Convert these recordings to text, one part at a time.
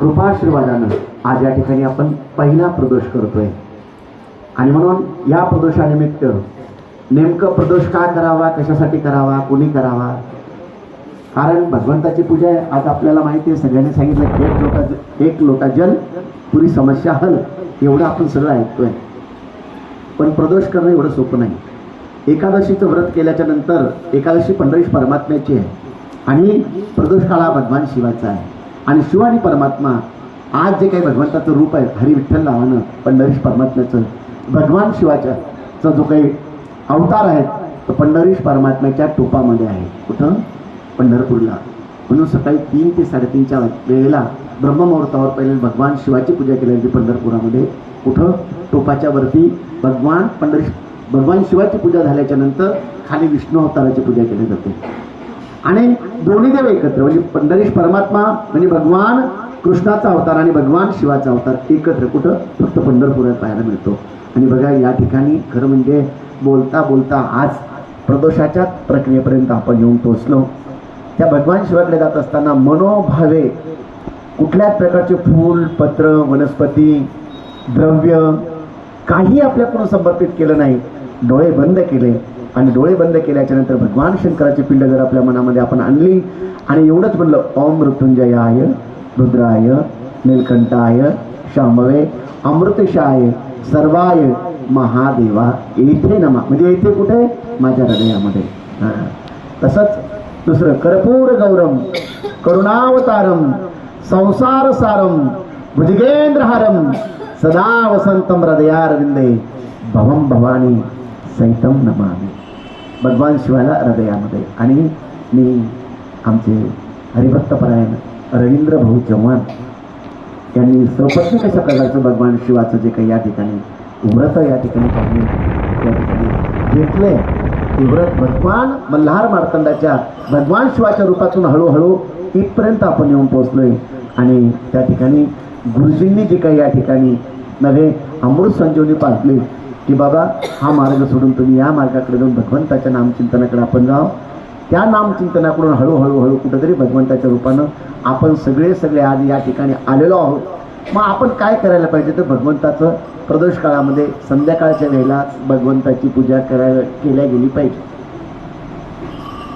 कृपाशीर्वादानं आज या ठिकाणी आपण पहिला प्रदोष करतोय. आणि म्हणून या प्रदोषानिमित्त नेमकं प्रदोष का करावा कशासाठी करावा कोणी करावा? कारण भगवंताची पूजा आहे. आज आपल्याला माहिती आहे सगळ्यांनी सांगितलं की एक लोटा एक लोटा जल पुरी समस्या हल एवढं आपण सगळं ऐकतोय. पण प्रदोष करणं एवढं सोपं नाही. एकादशीचं व्रत केल्याच्यानंतर एकादशी पंढरीश परमात्म्याची आहे. आणि प्रदोष काळा भगवान शिवाचा आहे. आणि शिवानी परमात्मा आज जे काही भगवंताचं रूप आहे हरी विठ्ठल नावानं पंढरीश परमात्म्याचं भगवान शिवाच्या चा जो काही अवतार आहेत तो पंढरीश परमात्म्याच्या टोपामध्ये आहे. कुठं? पंढरपूरला. म्हणून सकाळी तीन ते साडेतीनच्या वेळेला ब्रह्ममुहूर्तावर पहिले भगवान शिवाची पूजा केली जाते पंढरपुरामध्ये. कुठं? टोपाच्या वरती भगवान पंढरीश भगवान शिवाची पूजा झाल्याच्यानंतर खाली विष्णू अवताराची पूजा केली जाते. आणि दोन्ही देव एकत्र. म्हणजे पंढरीश परमात्मा म्हणजे भगवान कृष्णाचा अवतार आणि भगवान शिवाचा अवतार एकत्र. कुठं? फक्त पंढरपुरात पाहायला मिळतो. आणि बघा या ठिकाणी खरं म्हणजे बोलता बोलता आज प्रदोषाच्या प्रक्रियेपर्यंत आपण येऊन पोचलो त्या भगवान शिवाकडे जात असताना मनोभावे कुठल्याच प्रकारचे फूल पत्र वनस्पती द्रव्य काही आपल्याकडून समर्पित केलं नाही. डोळे बंद केले. आणि डोळे बंद केल्याच्यानंतर भगवान शंकराची पिंड जर आपल्या मनामध्ये आपण आणली आणि एवढंच म्हणलं ओम मृत्युंजयाय रुद्राय नीलकंठाय शांभवे अमृतशाय सर्वाय महादेवा येथे नमा. म्हणजे येथे कुठे? माझ्या हृदयामध्ये. हां. तसंच दुसरं कर्पूर गौरम करुणावतारम संसार सारम भुजगेंद्रहारम सदा वसंतम हृदयारविंदे भवम भवानी सैतम नमामी. भगवान शिवाला हृदयामध्ये. आणि मी आमचे हरिभक्तपरायण रवींद्र भाऊ चव्हाण यांनी सपत्नी कशा प्रकारचं भगवान शिवाचं जे काही या ठिकाणी व्रत या ठिकाणी त्यांनी या ठिकाणी घेतलंय ते व्रत भगवान मल्हार मार्तंडाच्या भगवान शिवाच्या रूपातून हळूहळू इथपर्यंत आपण येऊन पोहोचलोय. आणि त्या ठिकाणी गुरुजींनी जे काही या ठिकाणी नव्हे अमृत संजीवनी पाजली की बाबा हा मार्ग सोडून तुम्ही या मार्गाकडे जाऊन भगवंताच्या नामचिंतनाकडे आपण जावं. त्या नामचिंतनाकडून हळूहळू हळू कुठंतरी भगवंताच्या रूपानं आपण सगळे सगळे आज या ठिकाणी आलेलो आहोत. मग आपण काय करायला पाहिजे तर भगवंताचं प्रदोष काळामध्ये संध्याकाळच्या वेळेला भगवंताची पूजा करायला केल्या गेली पाहिजे.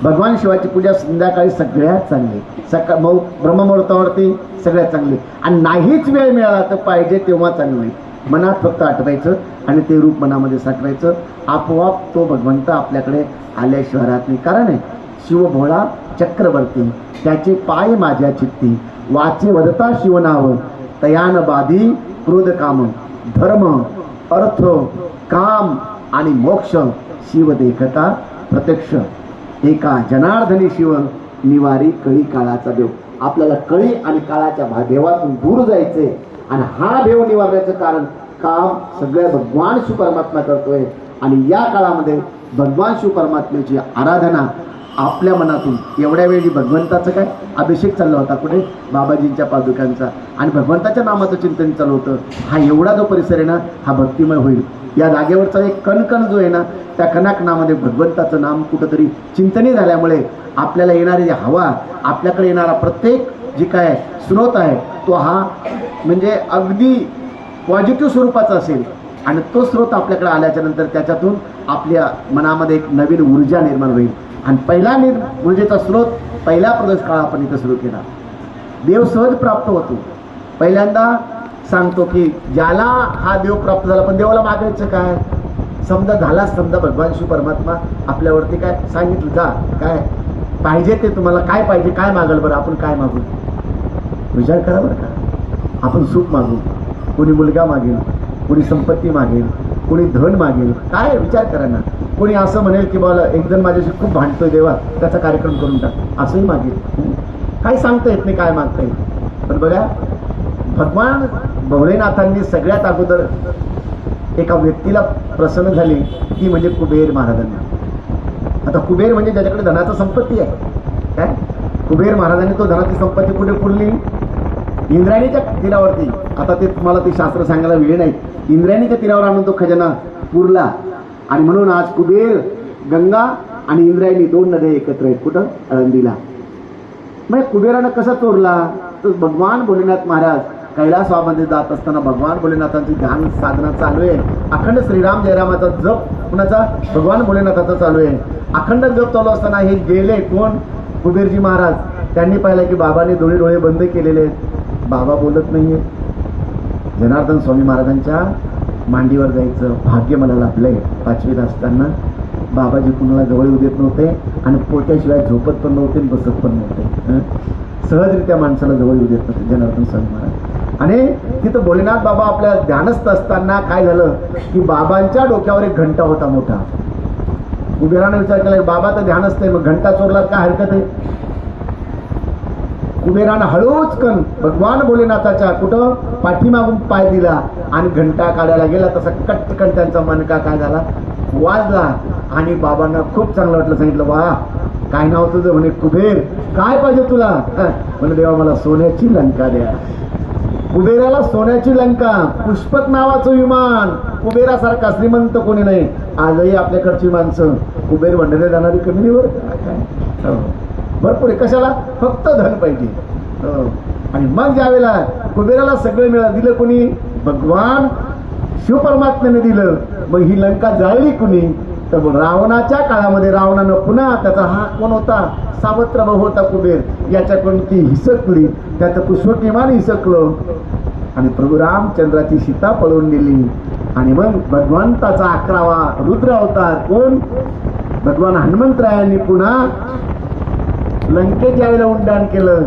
भगवान शिवाची पूजा संध्याकाळी सगळ्यात चांगली. सकाळ मऊ ब्रह्ममुहूर्तावरती सगळ्यात चांगली. आणि नाहीच वेळ मिळाला तर पाहिजे तेव्हा चांगली. मनात फक्त आठवायचं आणि ते रूप मनामध्ये साठवायचं. आपोआप तो भगवंत आपल्याकडे आल्याशिवाय राहत नाही कारण आहे शिव भोळा चक्रवर्ती त्याचे पाय माझ्या चित्ती. वाचे वदता शिवनाव तयान बाधी क्रोध काम. धर्म अर्थ काम आणि मोक्ष शिव देखता प्रत्यक्ष. एका जनार्दनी शिव निवारी कळी काळाचा देव. आपल्याला कळी आणि काळाच्या भा- देवातून दूर जायचे. आणि हा भेव निवारण्याचं कारण काम सगळ्या भगवान शिव परमात्मा करतोय. आणि या काळामध्ये भगवान शिव परमात्म्याची आराधना आपल्या मनातून एवढ्या वेळी भगवंताचं काय? अभिषेक चालला होता कुठे? बाबाजींच्या पादुकांचा. आणि भगवंताच्या नामाचं चिंतन चालू होतं. हा एवढा जो परिसर आहे ना हा भक्तिमय होईल. या जागेवरचा एक कणकण जो आहे ना त्या कणाकणामध्ये भगवंताचं नाम कुठंतरी चिंतनी झाल्यामुळे आपल्याला येणारी जी हवा आपल्याकडे येणारा प्रत्येक जी काय स्रोत आहे तो हा म्हणजे अगदी पॉझिटिव्ह स्वरूपाचा असेल. आणि तो स्रोत आपल्याकडे आल्याच्यानंतर त्याच्यातून आपल्या मनामध्ये एक नवीन ऊर्जा निर्माण होईल. आणि पहिला निर् ऊर्जेचा स्रोत पहिल्या प्रदेश काळ आपण इथं सुरू केला. देव सहज प्राप्त होतो. पहिल्यांदा सांगतो की ज्याला हा देव प्राप्त झाला पण देवाला मागायचं काय? समजा झाला समजा भगवान शिव परमात्मा आपल्यावरती काय सांगितलं जा काय? पाहिजे ते तुम्हाला काय पाहिजे काय मागल बरं आपण काय मागू? विचार करा बरं का. आपण सुख मागू. कोणी मुलगा मागेल कोणी संपत्ती मागेल कोणी धन मागेल काय विचार करा ना. कोणी असं म्हणेल की मला एक जण माझ्याशी खूप भांडतोय देवा त्याचा कार्यक्रम करून टाक. असंही मागेल. काय सांगता येत नाही काय मागता येईल पण बघा भगवान भोलेनाथांनी सगळ्यात अगोदर एका व्यक्तीला प्रसन्न झाली ती म्हणजे कुबेर महाराजांना. आता कुबेर म्हणजे ज्याच्याकडे धनाचा संपत्ती आहे. काय? कुबेर महाराजांनी तो धनाची संपत्ती कुठे पुरली इंद्रायणीच्या तीरावरती. आता ते तुम्हाला ते शास्त्र सांगायला वेळ नाही. इंद्रायणीच्या तीरावर आणून तो खजाना पुरला. आणि म्हणून आज कुबेर गंगा आणि इंद्रायणी दोन नद्या एकत्र आहेत. कुठं? आळंदीला मग म्हणजे कुबेरानं कसा चोरला? तर भगवान भोलेनाथ महाराज कैलासवामध्ये जात असताना भगवान भोलेनाथांची ध्यान साधना चालू आहे. अखंड श्रीराम जयरामाचा जप कुणाचा? भगवान भोलेनाथाचा चालू आहे. अखंड जप चालू असताना हे गेले कोण? कुबेरजी महाराज. त्यांनी पाहिलं की बाबाने दोन्ही डोळे बंद केलेले आहेत. बाबा बोलत नाहीये. जनार्दन स्वामी महाराजांच्या मांडीवर जायचं भाग्य मला लाभलंय. पाचवीत असताना बाबाजी कुणाला जवळ येऊ देत नव्हते आणि पोट्याशिवाय झोपत पण नव्हते बसत पण नव्हते. सहजरित्या माणसाला जवळ येऊ देत नव्हते जनार्दन स्वामी महाराज. आणि तिथं भोलेनाथ बाबा आपल्या ध्यानस्थ असताना काय झालं? की बाबांच्या डोक्यावर एक घंटा होता मोठा. कुबेराने विचार केला बाबा तर ध्यानस्थ आहे मग घंटा चोरला काय हरकत आहे? कुबेरानं हळूच कण. भगवान भोलेनाथाच्या कुठं? पाठीमागून पाय दिला आणि घंटा काढायला गेला. तसा कटकन त्यांचा मनका काय झाला? वाजला आणि बाबांना खूप चांगलं वाटलं. सांगितलं वा काय नाव तुझं? म्हणे कुबेर. काय पाहिजे तुला? म्हणे देवा मला सोन्याची लंका द्या. कुबेराला सोन्याची लंका पुष्पक नावाचं विमान. कुबेरासारखा श्रीमंत कोणी नाही. आजही आपल्याकडची माणसं कुबेर भंडारे जाणारी कमी नाही बरं काय? हो. भरपूर आहे. कशाला? फक्त धन पाहिजे. हो. आणि मग ज्यावेळेला कुबेराला सगळं मिळालं दिलं कोणी? भगवान. शिवपरमात्म्याने दिलं. मग ही लंका जाळली कुणी? तर रावणाच्या काळामध्ये रावणानं पुन्हा त्याचा हा कोण होता? सावत्र भाऊ होता कुबेर. याच्याकडून ती हिसकली. त्याचं पुष्पक हिसकलं. आणि प्रभू रामचंद्राची सीता पळून गेली. आणि मग भगवंताचा अकरावा रुद्र अवतार कोण? भगवान हनुमंतरायांनी पुन्हा लंकेत ज्यावेळेला उड्डाण केलं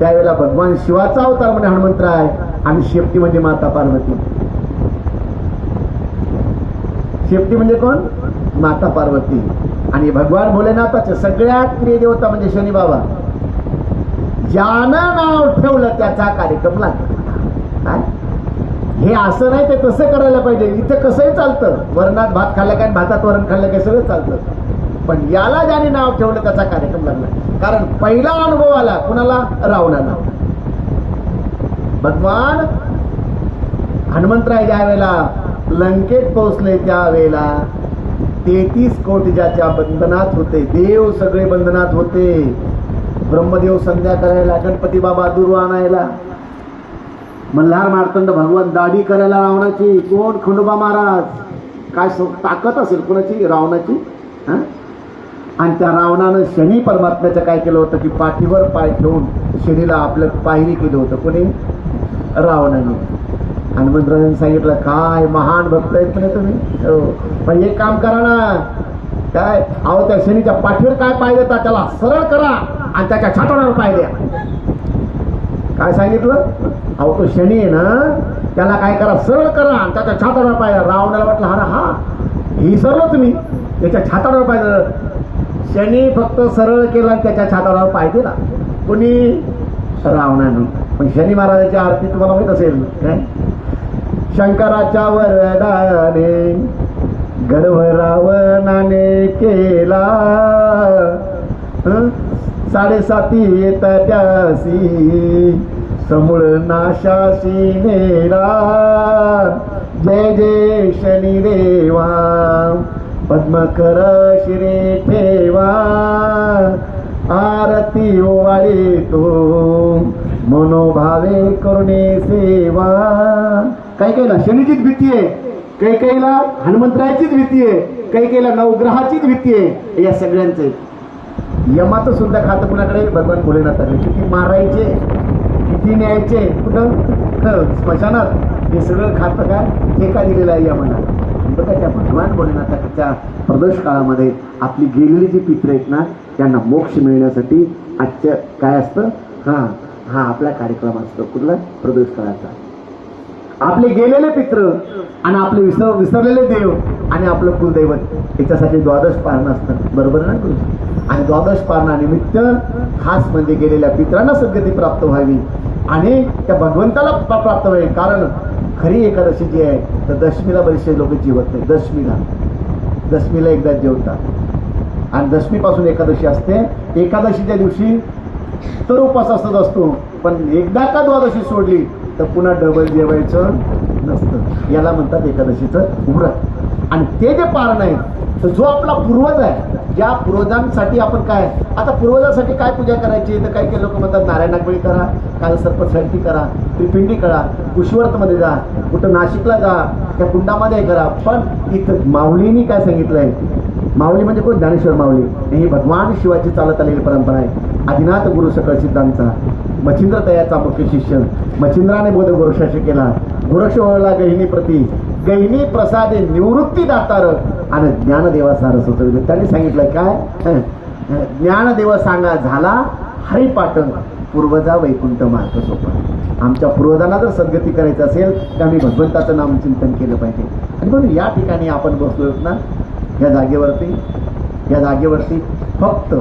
त्यावेळेला भगवान शिवाचा अवतार म्हणजे हनुमंतराय आणि शेपटी म्हणजे माता पार्वती. शेपटी म्हणजे कोण? माता पार्वती. आणि भगवान भोलेनाथाचे सगळ्यात प्रिय देवता म्हणजे शनी बाबा. ज्यानं नाव ठेवलं त्याचा कार्यक्रम लागला. काय? हे असं नाही ते तसं करायला पाहिजे. इथं कसंही चालतं. वरणात भात खाल्लं काय भातात वरण खाल्लं काय सगळं चालतं. पण याला ज्याने नाव ठेवलं त्याचा कार्यक्रम लागला. कारण पहिला अनुभव आला कुणाला? रावणाला. भगवान हनुमंतराय ज्या वेळेला लंकेत पोहोचले त्यावेळेला तेहतीस कोटी ज्याच्या बंधनात होते. देव सगळे बंधनात होते. ब्रह्मदेव संध्या करायला गणपती बाबा दूर आणायला. मल्हार मार्तंड भगवान दाढी करायला रावणाची. कोण खंडोबा महाराज? काय ताकद असेल कोणाची? रावणाची? आणि त्या रावणानं शनी परमात्म्याचं काय केलं होतं की पाठीवर पाय ठेवून शनीला आपलं पायरी केलं होतं. कोणी? रावणाने. हनुमंतराजांनी सांगितलं काय महान भक्त आहेत म्हणे तुम्ही? हो. पण एक काम करा ना काय अहो त्या शनीच्या पाठीवर काय पाय देता त्याला सरळ करा आणि त्याच्या छातावर पाय द्या. काय सांगितलं? अहो तो शनी आहे ना त्याला काय करा सरळ करा आणि त्याच्या छातावर पाय रावणाला वाटलं हा ना हा ही सरळ तुम्ही त्याच्या छातावर पाय शनी फक्त सरळ केला आणि त्याच्या छातावर पाय दिला. कोणी? रावणाने. पण शनी महाराजाची आरती तुम्हाला माहीत असेल काय शंकराच्या वरदाने गर्भ रावणाने केला साडेसाती येत त्यासी समूळ नाशाशी नेला. जय जय शनी देवा पद्मकर शिरे ठेवा. आरती ओवाळी तो मनोभावे करुणे सेवा. काही काहीला शनीचीच भीती आहे काही काहीला हनुमंतरायाचीच भीती आहे काही काहीला नवग्रहाचीच भीती आहे. या सगळ्यांचे यमाचं सुद्धा खातं कुणाकडे? भगवान भोलेनाथाकडे. किती मारायचे किती न्यायचे? कुठं? स्मशानात. हे सगळं खातं काय ठेका दिलेलं आहे यमाला? बघा त्या भगवान भोलेनाथाच्या प्रदोष काळामध्ये आपली गेलेली जी पित्र आहेत ना त्यांना मोक्ष मिळण्यासाठी आजच्या काय असतं? हां हा आपला कार्यक्रम असतो कुठला? प्रदोष काळाचा आपले गेलेले पित्र आणि आपले विसर विसरलेले देव आणि आपलं कुलदैवत याच्यासाठी द्वादश पारणं असतं बरोबर ना गुरुजी? आणि द्वादश पारणानिमित्त खास म्हणजे गेलेल्या पित्रांना सद्गती प्राप्त व्हावी आणि त्या भगवंताला प्राप्त व्हावी. कारण खरी एकादशी जी आहे तर दशमीला बरेचसे लोक जीवत नाही दशमीला. दशमीला एकदा जेवतात. आणि दशमीपासून एकादशी असते. एकादशीच्या दिवशी तर उपास असत. असतो पण एकदा का द्वादशी सोडली तर पुन्हा डबल जेवायचं नसतं. याला म्हणतात एकादशीचं व्रत. आणि ते जे पारण आहे तर जो आपला पूर्वज आहे ज्या पूर्वजांसाठी आपण काय? आता पूर्वजांसाठी काय पूजा करायची? तर काही काही लोक म्हणतात नारायणागळी करा काल सर्पशक्ती करा त्रिपिंडी करा कुशवर्तमध्ये जा कुठं नाशिकला जा त्या कुंडामध्ये करा. पण इथं माऊलीनी काय सांगितलंय? माऊली म्हणजे कोण? ज्ञानेश्वर माऊली. ही भगवान शिवाची चालत आलेली परंपरा आहे. आदिनाथ गुरु सकळ सिद्धांचा मच्छिंद्र तयाचा मुख्य शिष्य मच्छिंद्राने बोध गोरक्षाशी केला. गोरक्ष वळला गहिनी प्रती गहिनी प्रसादे निवृत्ती दातार. आणि ज्ञानदेवा सार सुचविले. त्यांनी सांगितलं काय? हं, ज्ञानदेव सांगा झाला हरिपाटण पूर्वजा वैकुंठ मार्ग सोपा. आमच्या पूर्वजांना जर सद्गती करायचं असेल तर आम्ही भगवंताचं नाम चिंतन केलं पाहिजे. आणि म्हणून या ठिकाणी आपण बसलो ना या जागेवरती या जागेवरती फक्त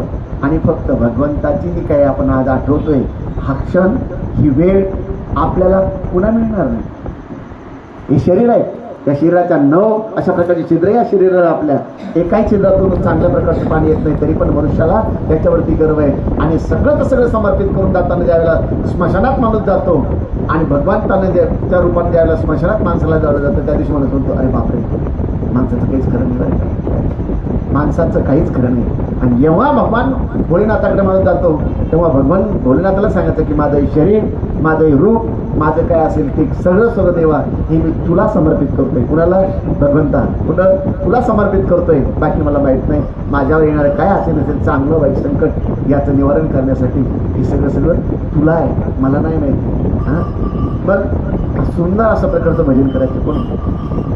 आणि फक्त भगवंताची जी काही आपण आज आठवतोय हा क्षण ही वेळ आपल्याला पुन्हा मिळणार नाही. हे शरीर आहे. त्या शरीराच्या नऊ अशा प्रकारची छिद्र या शरीराला आपल्या एकाही छिद्रातून चांगल्या प्रकारचं पाणी येत नाही तरी पण मनुष्याला त्याच्यावरती गर्व आहे. आणि सगळं सगळं समर्पित करून जाताना ज्यावेळेला स्मशानात माणूस जातो आणि भगवंताने ज्या त्या रूपाने ज्यावेळेला स्मशानात माणसाला जावलं जातं त्या दिवशी म्हणत म्हणतो अरे बापरे माणसाचं काहीच खरं नाही बरं माणसाचं काहीच खरं नाही. आणि जेव्हा भगवान भोलेनाथाकडे माणूस जातो तेव्हा भगवान भोलेनाथाला सांगायचं की माझं शरीर माझं रूप माझं काय असेल ते सगळं सगळं देवा हे मी तुला समर्पित करतोय. कुणाला? भगवंता. कुठं? तुला समर्पित करतोय. बाकी मला माहीत नाही. माझ्यावर येणारं काय असेल नसेल चांगलं वाईट संकट याचं निवारण करण्यासाठी हे सगळं सगळं तुला आहे. मला नाही माहिती. हां? बरं सुंदर असं प्रकारचं भजन करायचं कोण?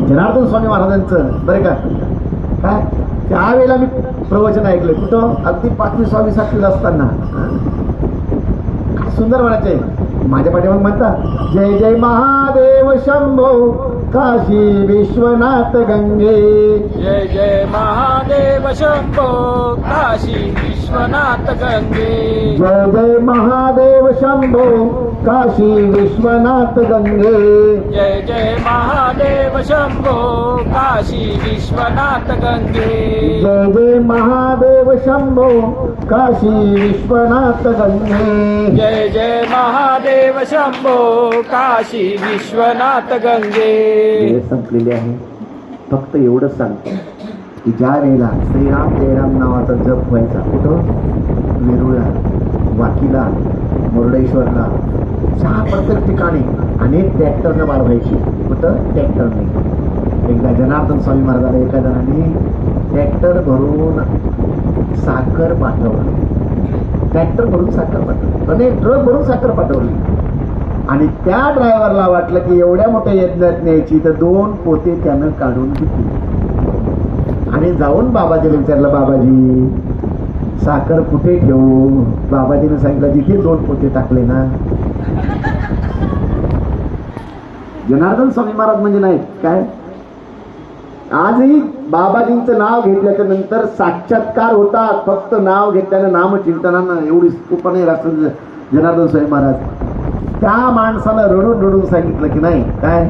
जनार्दन स्वामी महाराजांचं. बरं का? काय? त्यावेळेला मी प्रवचन ऐकलं कुठं? अगदी पाचवी सहावी सातवीला असताना. सुंदर काय सुंदर माझ्या पाठीमाग म्हणतात जय जय महादेव शंभो काशी विश्वनाथ गंगे. जय जय महादेव शंभो काशी विश्वनाथ गंगे जय जय महादेव शंभो। काशी विश्वनाथ गंगे जय जय महादेव शंभो। काशी विश्वनाथ गंगे जय जय महादेव शंभो। काशी विश्वनाथ गंगे जय जय महादेव शंभो। काशी विश्वनाथ गंगे संपलेली आहे. फक्त एवढंच सांगतो. की ज्या वेळेला श्रीराम जयराम नावाचा जप व्हायचा. कुठं? वेरुळला वाकीला मुरडेश्वरला. सहा प्रत्येक ठिकाणी अनेक ट्रॅक्टरनं वाढवायची कुठं? ट्रॅक्टरने एकदा जनार्दन स्वामी महाराजाला एका जणांनी ट्रॅक्टर भरून साखर पाठवलं. ट्रॅक्टर भरून साखर पाठवली. अनेक म्हणजे ट्रक भरून साखर पाठवली. आणि त्या ड्रायव्हरला वाटलं की एवढ्या मोठ्या यज्ञात न्यायची तर दोन पोते त्यानं काढून घेतली. आणि जाऊन बाबाजीला विचारलं बाबाजी साखर कुठे ठेवू? बाबाजीने सांगितलं जिथे दोन पोते टाकले ना. जनार्दन स्वामी महाराज म्हणजे नाही काय? आजही बाबाजींचं नाव घेतल्याच्या नंतर साक्षात्कार होतात. फक्त नाव घेतल्यानं नाम चिंतनानं एवढी स्तूपणे राष्ट्र जनार्दन स्वामी महाराज. त्या माणसानं रडून रडून सांगितलं की नाही काय?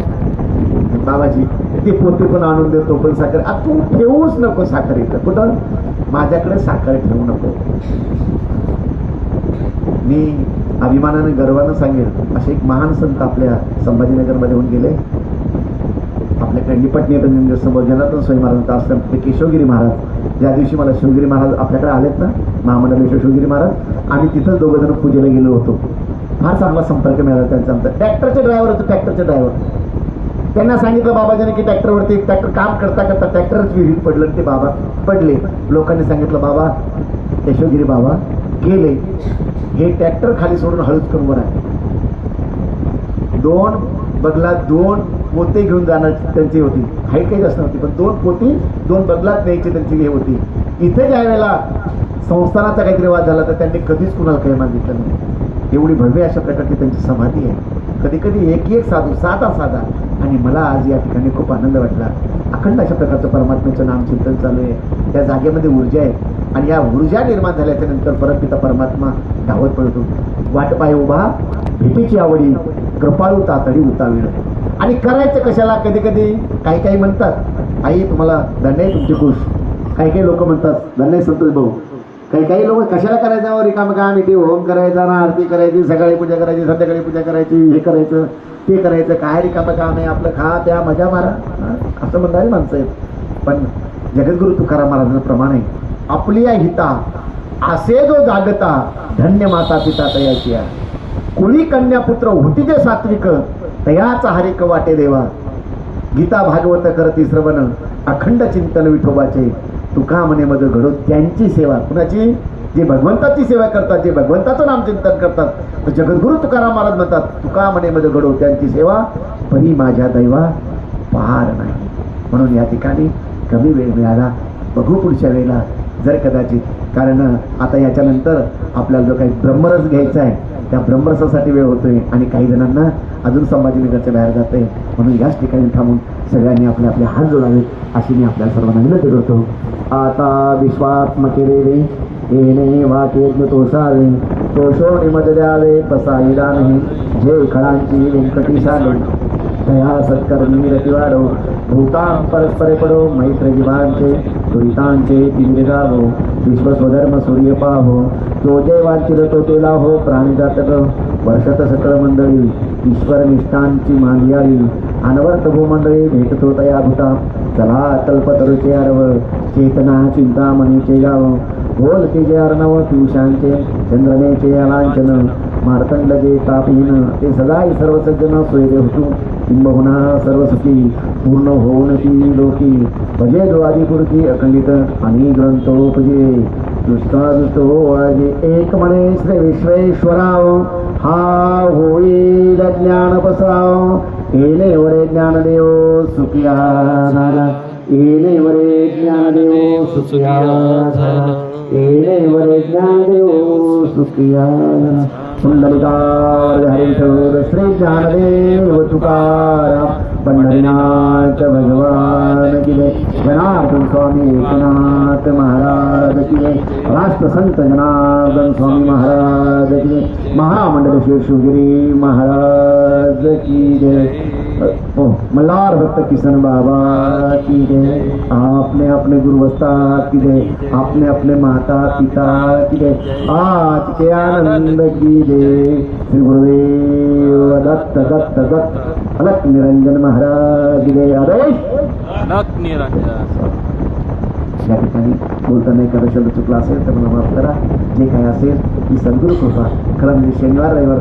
बाबाजी ते पोते पण आणून देतो पण साखर. आता तू ठेवूच नको साखर इथं. कुठं माझ्याकडे साखर ठेवू नको. मी अभिमानाने गर्वानं सांगेल असे एक महान संत आपल्या संभाजीनगरमध्ये होऊन गेले. आपल्याकडे निपट नियंत्रण समोर जनार्दन स्वामी महाराजांचा आश्रम ते केशवगिरी महाराज. ज्या दिवशी मला शिवगिरी महाराज आपल्याकडे आलेत ना महामंडलेश्वर शिवगिरी महाराज आम्ही तिथंच दोघं जण पूजेला गेलो होतो. फार चांगला संपर्क मिळाला त्यांचा आमचा. ट्रॅक्टरचे ड्रायव्हर होतो ट्रॅक्टरचे ड्रायव्हर. त्यांना सांगितलं बाबाजीने की ट्रॅक्टरवरती ट्रॅक्टर काम करता करता ट्रॅक्टरच विहिरीत पडलं ते बाबा पडले. लोकांनी सांगितलं बाबा यशोगिरी बाबा गेले. हे ट्रॅक्टर खाली सोडून हळूच करून वर आहे दोन बगलात दोन पोते घेऊन जाणार त्यांची होती. हाईट काही जास्त नव्हती पण दोन पोती दोन बगलात न्यायची त्यांची हे होती. इथे ज्या वेळेला संस्थानाचा काहीतरी वाद झाला तर त्यांनी कधीच कुणाला काही मागितलं नाही. एवढी भव्य अशा प्रकारची त्यांची समाधी आहे. कधी कधी एक एक साधू साधा साधा आणि मला आज या ठिकाणी खूप आनंद वाटला. अखंड अशा प्रकारचं परमात्म्याचं नाम चिंतन चालू आहे. त्या जागेमध्ये ऊर्जा आहे. आणि या ऊर्जा निर्माण झाल्याच्यानंतर परमपिता परमात्मा धावत पडतो वाट पाय उभा भेटीची आवडी कृपाळू तातडी उतावीण आणि करायचं कशाला? कधी कधी काही काही म्हणतात. आई तुम्हाला धन्य तुमची खुश काही काही लोक म्हणतात धन्य आहे संतोष भाऊ. काही काही लोक कशाला करायचं? हो रिकाम काम इथे होम करायचा ना आरती करायची सकाळी पूजा करायची संध्याकाळी पूजा करायची हे करायचं ते करायचं. काय रिकामं काम आहे? आपलं खा प्या मजा मारा. असं म्हणणारी माणसं आहेत. पण जगद्गुरु तुकाराम आहे. आपली या हिता असे जो जागता धन्य माता पिता तयाची कुळी कन्या पुत्र होती जे सात्विक तयाच हरिक वाटे देवा. गीता भागवत करती श्रवण अखंड चिंतन विठोबाचे. तुका म्हणे मज घडो त्यांची सेवा कुणाची? जे भगवंताची सेवा करतात जे भगवंताचं नामचिंतन करतात. तर जगद्गुरु तुकाराम महाराज म्हणतात तुका म्हणे मज घडो त्यांची सेवा परी माझ्या दैवा पार नाही. म्हणून या ठिकाणी कमी वेळ मिळाला. बघू पुढच्या वेळेला जर कदाचित. कारण आता याच्यानंतर आपल्याला जो काही ब्रह्मरस घ्यायचा आहे त्या ब्रह्मरसासाठी वेळ होतोय आणि काही जणांना अजून संभाजीनगरच्या बाहेर जात आहे म्हणून याच ठिकाणी थांबून सगळ्यांनी आपले आपले हात जोडावेत अशी मी आपल्या सर्वांना विनंती करतो. आता विश्वात्मके देवे येणे वाटे तोसावे. तोषोणी मज द्यावे पसाईला नाही. जे खळांची व्यंकटी साले दया सत्कर्मी रती वाढो भूतां परस्परे पडो मैत्र जीवांचे. दुरितांचे तिमिरे विश्व विश्वस्वधर्म सूर्य पाहो तो जय वाचिर तो ते हो प्राणी जातक वर्षत सकळ मंडळी ईश्वर निष्ठांची मांदियाळी अनवर्त भूमंडळी भेटतो तया भूता. चला कल्पतरुचे अर्व चेतना चिंतामणीचे गाव. बोल ते जे अर्णव पियुषांचे चंद्रनेचे अलांचन मार्तंड जे तापहीन ते सदाई सर्वसज्जन सोयरे किंबहुना सर्व सुखी पूर्ण होऊन ती लोकी भजे जो अखंडित आणि ग्रंथोपजे दुष्टा दुष्ट हो अजे एक म्हणे श्री विश्वेश्वराव हा होईल ज्ञान पसराव. येले वरे ज्ञानदेव सुखिया झाला. येले वरे ज्ञानदेव सुखिया झाला. येले वरे ज्ञानदेव सुखिया झाला. पुंडलिकार हरिठोर श्री ज्ञानदेव तुकाराम पंढरीनाथ भगवान किले जनार्दन स्वामी एकनाथ महाराज किले राष्ट्रसंत जनार्दन स्वामी महाराज किले महामंडल श्री महाराज की जय मल्हार भक्त किशन बाबा की जय। आपने अपने गुरुवस्ताद की जय। आपने अपने माता पिता की जय। आज के आनंद की जय। श्री गुरुदेव दत्त दत्त दत्त। अलक निरंजन महाराज की जय। आदेश नक निरंजन। या ठिकाणी बोलताना एखादा शब्द चुकला असेल तर मला माफ करा. जे काही असेल ती सद्गुरू कृपा खरं म्हणजे शनिवार रविवार